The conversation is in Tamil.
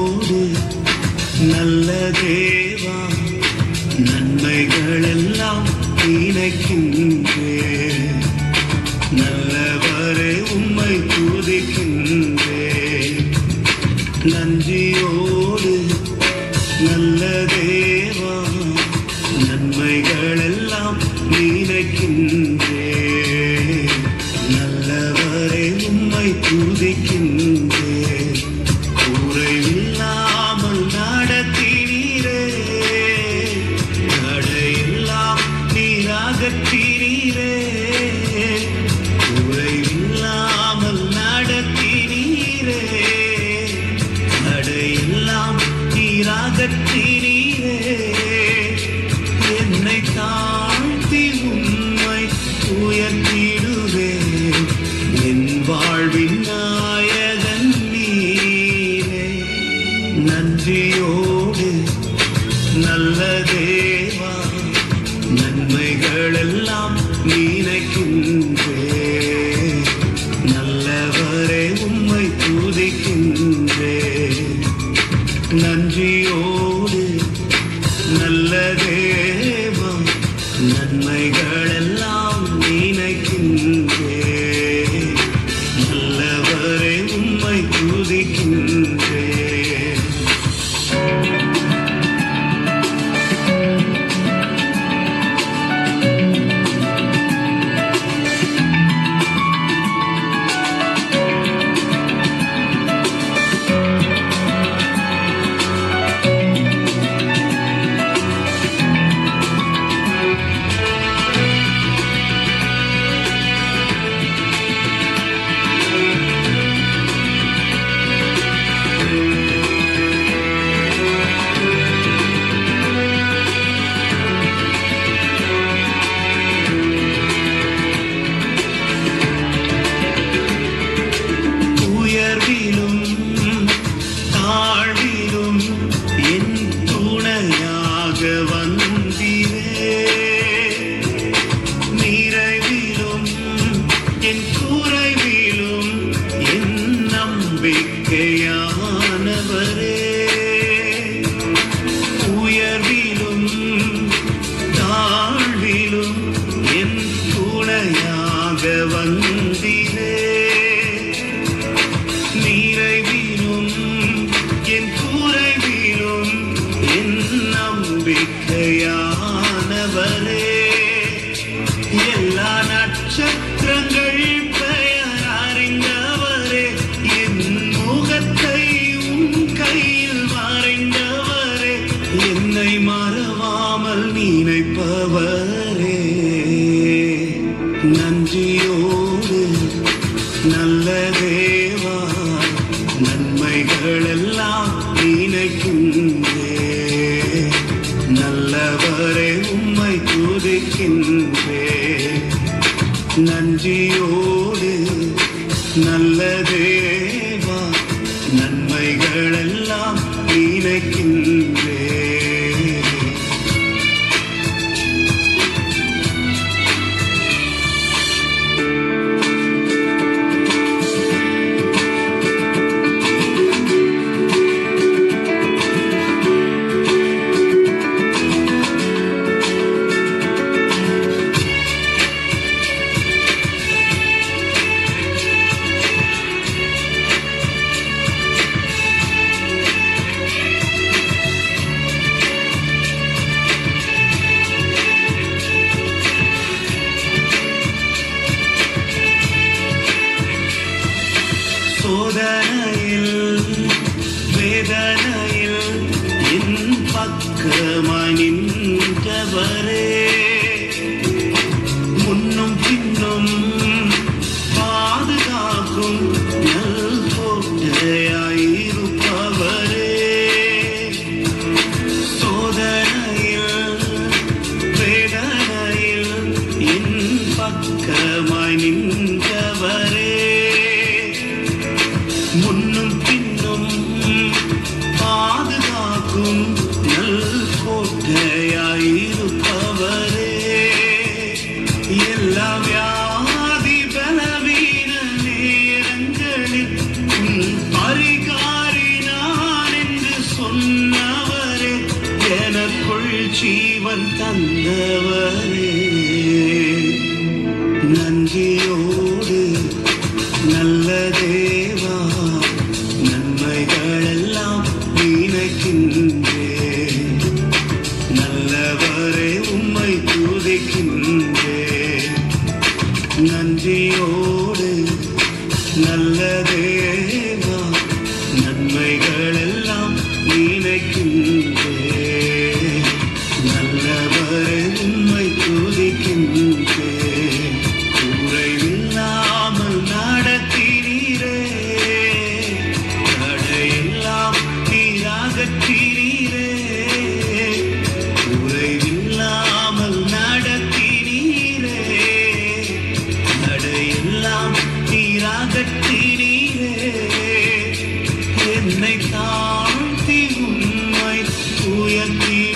போது நல்ல தேவா நன்மைகளெல்லாம் நினைக்கின்றே நல்லவரே உம்மை துதிக்கின்றே. நன்றியோடு நல்ல தேவா நன்மைகளெல்லாம் நினைக்கின்றே நல்லவரே உம்மை துதிக்கின்ற. நினைக்கின்றே. நல்லவரே உம்மை துதிக்கின்றே. நன்றியோடு நல்ல தேவம் நன்மைகளெல்லாம் ನಂಬಿಕೆಯಾನವರೇ நன்றியோடு நல்ல தேவா நன்மைகளெல்லாம் நினைக்கின்றே. நல்லவரை உம்மை துதிக்கின்றே. நன்றியோடு நல்ல தேவா நன்மைகளெல்லாம் நினைக்கின்ற. வேதனையில் என் பக்கமாய் நின்றவரே முன்னும் பின்னும் பாதுகாக்கும் நல் கோட்டையாயிருப்பவரே. சோதனையில் வேதனையில் என் பக்கமாய் நின்றவரே முன்னும் தந்தவரே நன்றியோடு நல்லதே. a ti.